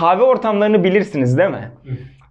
kahve ortamlarını bilirsiniz değil mi?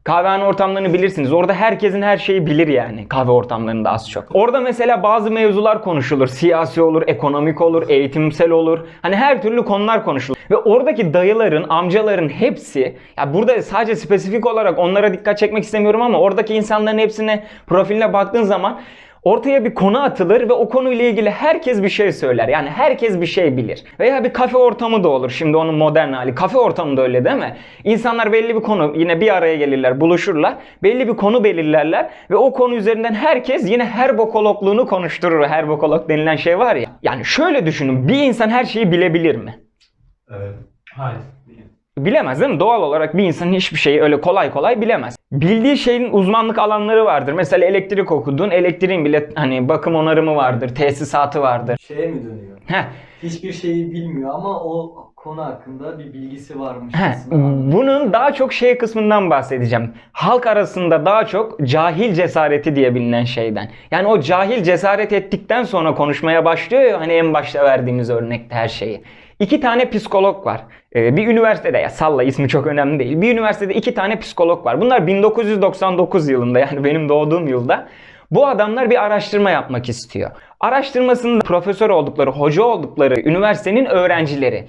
Kahvehane ortamlarını bilirsiniz. Orada herkesin her şeyi bilir yani kahve ortamlarında az çok. Orada mesela bazı mevzular konuşulur. Siyasi olur, ekonomik olur, eğitimsel olur. Hani her türlü konular konuşulur. Ve oradaki dayıların, amcaların hepsi ya burada sadece spesifik olarak onlara dikkat çekmek istemiyorum ama oradaki insanların hepsine profiline baktığın zaman Ortaya bir konu atılır ve o konuyla ilgili herkes bir şey söyler. Yani herkes bir şey bilir. Veya bir kafe ortamı da olur. Şimdi onun modern hali. Kafe ortamı da öyle değil mi? İnsanlar belli bir konu yine bir araya gelirler, buluşurlar. Belli bir konu belirlerler ve o konu üzerinden herkes yine her bokologluğunu konuşturur. Her bokolog denilen şey var ya. Yani şöyle düşünün. Bir insan her şeyi bilebilir mi? Evet. Hayır. Bilemez değil mi? Doğal olarak bir insan hiçbir şeyi öyle kolay kolay bilemez. Bildiği şeyin uzmanlık alanları vardır. Mesela elektrik okudun. Elektriğin bile hani bakım onarımı vardır, tesisatı vardır. Şeye mi dönüyor? Heh, Hiçbir şeyi bilmiyor ama o konu hakkında bir bilgisi varmış. Aslında. bunun daha çok şey kısmından bahsedeceğim. Halk arasında daha çok cahil cesareti diye bilinen şeyden. Yani o cahil cesaret ettikten sonra konuşmaya başlıyor ya hani en başta verdiğimiz örnekte her şeyi. İki tane psikolog var. Ee, bir üniversitede ya salla ismi çok önemli değil. Bir üniversitede iki tane psikolog var. Bunlar 1999 yılında yani benim doğduğum yılda. Bu adamlar bir araştırma yapmak istiyor. Araştırmasında profesör oldukları, hoca oldukları üniversitenin öğrencileri.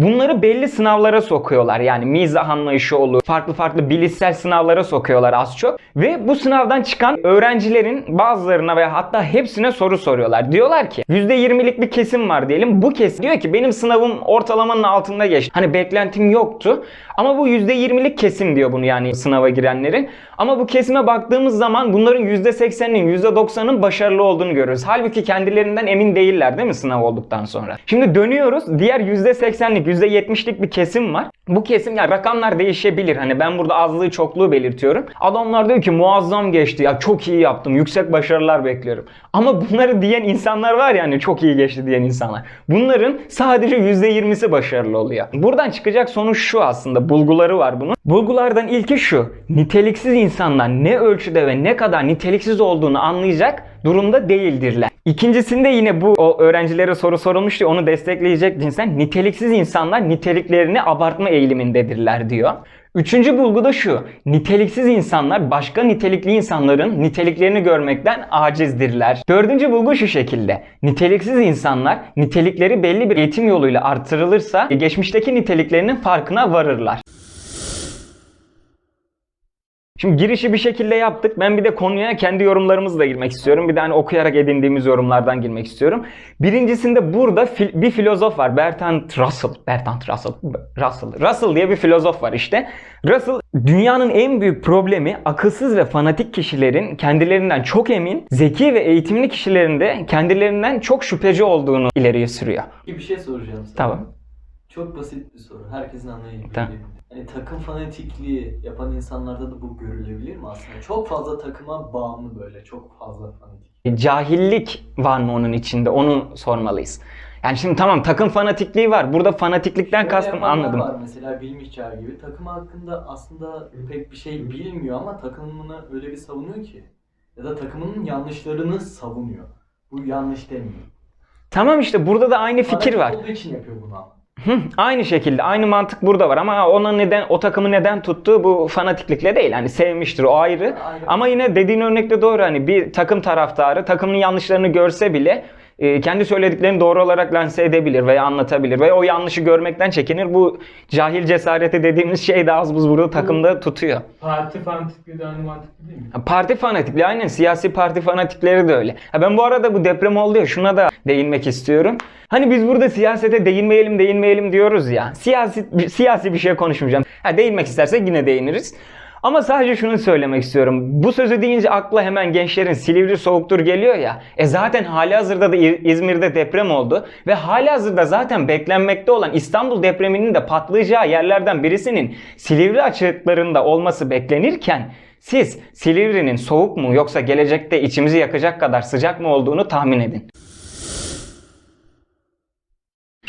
Bunları belli sınavlara sokuyorlar. Yani mizah anlayışı olur, farklı farklı bilişsel sınavlara sokuyorlar az çok. Ve bu sınavdan çıkan öğrencilerin bazılarına veya hatta hepsine soru soruyorlar. Diyorlar ki %20'lik bir kesim var diyelim. Bu kesim diyor ki benim sınavım ortalamanın altında geçti. Hani beklentim yoktu. Ama bu %20'lik kesim diyor bunu yani sınava girenlerin. Ama bu kesime baktığımız zaman bunların %80'inin %90'ın başarılı olduğunu görüyoruz. Halbuki kendilerinden emin değiller değil mi sınav olduktan sonra? Şimdi dönüyoruz. Diğer %80'lik, %70'lik bir kesim var. Bu kesim ya rakamlar değişebilir. Hani ben burada azlığı çokluğu belirtiyorum. Adamlar diyor ki muazzam geçti ya çok iyi yaptım. Yüksek başarılar bekliyorum. Ama bunları diyen insanlar var ya hani çok iyi geçti diyen insanlar. Bunların sadece %20'si başarılı oluyor. Buradan çıkacak sonuç şu aslında. Bulguları var bunun. Bulgulardan ilki şu. Niteliksiz insanlar ne ölçüde ve ne kadar niteliksiz olduğunu anlayacak durumda değildirler. İkincisinde yine bu o öğrencilere soru sorulmuştu onu destekleyecek cinsen niteliksiz insanlar niteliklerini abartma eğilimindedirler diyor. Üçüncü bulgu da şu. Niteliksiz insanlar başka nitelikli insanların niteliklerini görmekten acizdirler. Dördüncü bulgu şu şekilde. Niteliksiz insanlar nitelikleri belli bir eğitim yoluyla artırılırsa geçmişteki niteliklerinin farkına varırlar. Şimdi girişi bir şekilde yaptık. Ben bir de konuya kendi yorumlarımızla girmek istiyorum. Bir de hani okuyarak edindiğimiz yorumlardan girmek istiyorum. Birincisinde burada fil- bir filozof var. Bertrand Russell. Bertrand Russell. Russell. Russell diye bir filozof var işte. Russell dünyanın en büyük problemi akılsız ve fanatik kişilerin kendilerinden çok emin, zeki ve eğitimli kişilerin de kendilerinden çok şüpheci olduğunu ileriye sürüyor. Bir şey soracağım sana. Tamam. Çok basit bir soru. Herkesin anlayabildiği. Tamam. Hani takım fanatikliği yapan insanlarda da bu görülebilir mi aslında? Çok fazla takıma bağımlı böyle. Çok fazla fanatik. Cahillik var mı onun içinde? Onu sormalıyız. Yani şimdi tamam takım fanatikliği var. Burada fanatiklikten Şöyle kastım yapanlar anladım. Var mesela bilmiş çağ gibi. Takım hakkında aslında pek bir şey bilmiyor ama takımını öyle bir savunuyor ki. Ya da takımının yanlışlarını savunuyor. Bu yanlış demiyor. Tamam işte burada da aynı fikir Fanatik var. olduğu için yapıyor bunu ama. Hı, aynı şekilde aynı mantık burada var ama ona neden o takımı neden tuttuğu bu fanatiklikle değil. Hani sevmiştir o ayrı. Ayrı. Ama yine dediğin örnekte doğru hani bir takım taraftarı takımın yanlışlarını görse bile e, kendi söylediklerini doğru olarak lanse edebilir veya anlatabilir ve o yanlışı görmekten çekinir. Bu cahil cesareti dediğimiz şey de az buz burada takımda tutuyor. Parti fanatikliği de aynı mantıklı değil mi? Parti fanatikliği aynen siyasi parti fanatikleri de öyle. Ha, ben bu arada bu deprem oldu ya şuna da değinmek istiyorum. Hani biz burada siyasete değinmeyelim değinmeyelim diyoruz ya. Siyasi, siyasi bir şey konuşmayacağım. Ha, değinmek istersek yine değiniriz. Ama sadece şunu söylemek istiyorum. Bu sözü deyince akla hemen gençlerin Silivri soğuktur geliyor ya. E zaten hali hazırda da İzmir'de deprem oldu. Ve hali hazırda zaten beklenmekte olan İstanbul depreminin de patlayacağı yerlerden birisinin Silivri açıklarında olması beklenirken siz Silivri'nin soğuk mu yoksa gelecekte içimizi yakacak kadar sıcak mı olduğunu tahmin edin.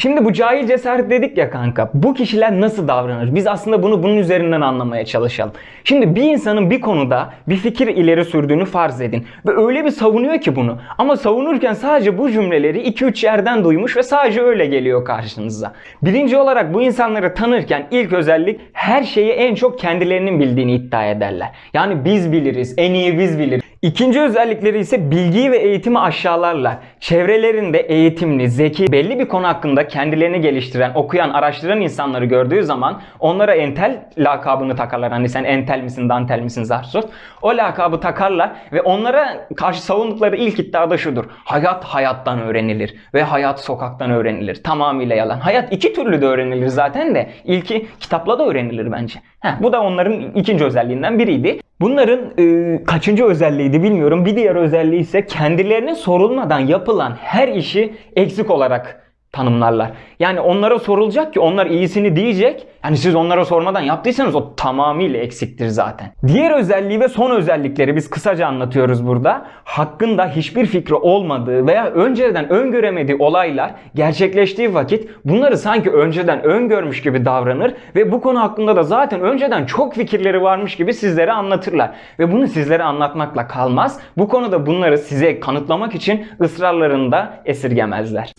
Şimdi bu cahil cesaret dedik ya kanka. Bu kişiler nasıl davranır? Biz aslında bunu bunun üzerinden anlamaya çalışalım. Şimdi bir insanın bir konuda bir fikir ileri sürdüğünü farz edin. Ve öyle bir savunuyor ki bunu. Ama savunurken sadece bu cümleleri 2-3 yerden duymuş ve sadece öyle geliyor karşınıza. Birinci olarak bu insanları tanırken ilk özellik her şeyi en çok kendilerinin bildiğini iddia ederler. Yani biz biliriz, en iyi biz biliriz. İkinci özellikleri ise bilgiyi ve eğitimi aşağılarlar. Çevrelerinde eğitimli, zeki, belli bir konu hakkında kendilerini geliştiren, okuyan, araştıran insanları gördüğü zaman onlara entel lakabını takarlar. Hani sen entel misin, dantel misin, zarsurt. O lakabı takarlar ve onlara karşı savundukları ilk iddia da şudur. Hayat hayattan öğrenilir ve hayat sokaktan öğrenilir. Tamamıyla yalan. Hayat iki türlü de öğrenilir zaten de. İlki kitapla da öğrenilir bence. Heh, bu da onların ikinci özelliğinden biriydi. Bunların e, kaçıncı özelliğiydi bilmiyorum. Bir diğer özelliği ise kendilerine sorulmadan yapılan her işi eksik olarak tanımlarlar. Yani onlara sorulacak ki onlar iyisini diyecek. Yani siz onlara sormadan yaptıysanız o tamamıyla eksiktir zaten. Diğer özelliği ve son özellikleri biz kısaca anlatıyoruz burada. Hakkında hiçbir fikri olmadığı veya önceden öngöremediği olaylar gerçekleştiği vakit bunları sanki önceden öngörmüş gibi davranır ve bu konu hakkında da zaten önceden çok fikirleri varmış gibi sizlere anlatırlar. Ve bunu sizlere anlatmakla kalmaz. Bu konuda bunları size kanıtlamak için ısrarlarını da esirgemezler.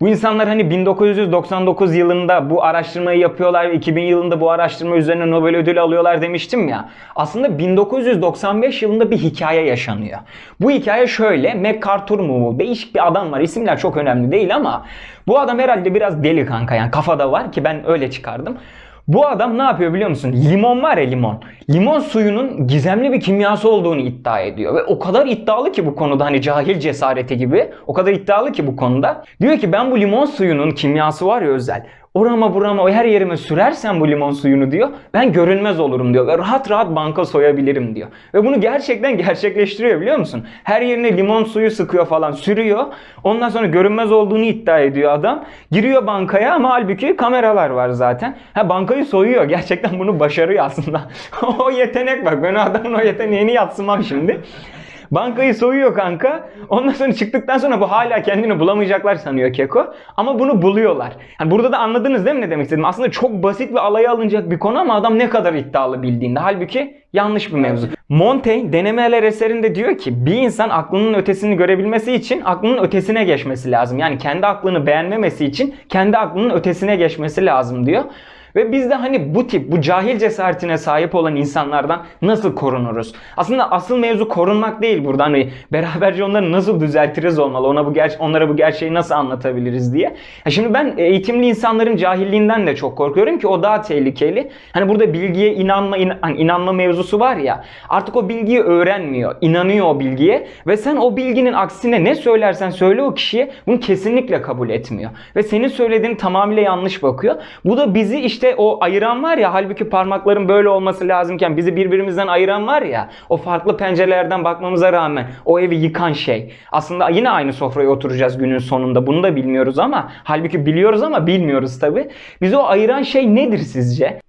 Bu insanlar hani 1999 yılında bu araştırmayı yapıyorlar ve 2000 yılında bu araştırma üzerine Nobel ödülü alıyorlar demiştim ya. Aslında 1995 yılında bir hikaye yaşanıyor. Bu hikaye şöyle. MacArthur mu? Değişik bir adam var. İsimler çok önemli değil ama bu adam herhalde biraz deli kanka yani kafada var ki ben öyle çıkardım. Bu adam ne yapıyor biliyor musun? Limon var ya limon. Limon suyunun gizemli bir kimyası olduğunu iddia ediyor. Ve o kadar iddialı ki bu konuda hani cahil cesareti gibi. O kadar iddialı ki bu konuda. Diyor ki ben bu limon suyunun kimyası var ya özel. Orama burama her yerime sürersen bu limon suyunu diyor. Ben görünmez olurum diyor. Ve rahat rahat banka soyabilirim diyor. Ve bunu gerçekten gerçekleştiriyor biliyor musun? Her yerine limon suyu sıkıyor falan sürüyor. Ondan sonra görünmez olduğunu iddia ediyor adam. Giriyor bankaya ama halbuki kameralar var zaten. Ha bankayı soyuyor. Gerçekten bunu başarıyor aslında. o yetenek bak. Ben adamın o yeteneğini yatsımam şimdi. Bankayı soyuyor kanka. Ondan sonra çıktıktan sonra bu hala kendini bulamayacaklar sanıyor Keko. Ama bunu buluyorlar. Yani burada da anladınız değil mi ne demek istedim? Aslında çok basit ve alaya alınacak bir konu ama adam ne kadar iddialı bildiğinde. Halbuki yanlış bir mevzu. Montaigne denemeler eserinde diyor ki bir insan aklının ötesini görebilmesi için aklının ötesine geçmesi lazım. Yani kendi aklını beğenmemesi için kendi aklının ötesine geçmesi lazım diyor. Ve biz de hani bu tip, bu cahil cesaretine sahip olan insanlardan nasıl korunuruz? Aslında asıl mevzu korunmak değil burada. Hani beraberce onları nasıl düzeltiriz olmalı, ona bu ger onlara bu gerçeği nasıl anlatabiliriz diye. Ya şimdi ben eğitimli insanların cahilliğinden de çok korkuyorum ki o daha tehlikeli. Hani burada bilgiye inanma in hani inanma mevzusu var ya. Artık o bilgiyi öğrenmiyor, inanıyor o bilgiye ve sen o bilginin aksine ne söylersen söyle o kişiye bunu kesinlikle kabul etmiyor. Ve senin söylediğin tamamıyla yanlış bakıyor. Bu da bizi işte o ayıran var ya halbuki parmakların böyle olması lazımken bizi birbirimizden ayıran var ya o farklı pencerelerden bakmamıza rağmen o evi yıkan şey. Aslında yine aynı sofraya oturacağız günün sonunda. Bunu da bilmiyoruz ama halbuki biliyoruz ama bilmiyoruz tabi. Bizi o ayıran şey nedir sizce?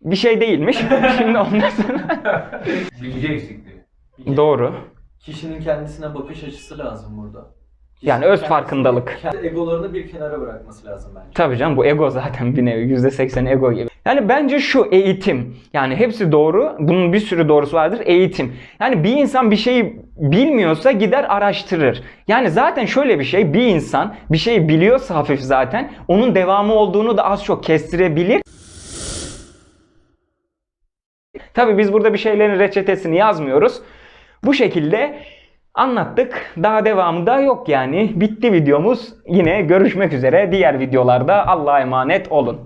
Bir şey değilmiş. Şimdi ondan sonra... Bilgi eksikliği. Doğru. Kişinin kendisine bakış açısı lazım burada. Yani öz farkındalık. Kendi egolarını bir kenara bırakması lazım bence. Tabii canım bu ego zaten bir nevi %80 ego gibi. Yani bence şu eğitim. Yani hepsi doğru. Bunun bir sürü doğrusu vardır. Eğitim. Yani bir insan bir şeyi bilmiyorsa gider araştırır. Yani zaten şöyle bir şey. Bir insan bir şeyi biliyorsa hafif zaten onun devamı olduğunu da az çok kestirebilir. Tabii biz burada bir şeylerin reçetesini yazmıyoruz. Bu şekilde anlattık. Daha devamı da yok yani. Bitti videomuz. Yine görüşmek üzere diğer videolarda. Allah'a emanet olun.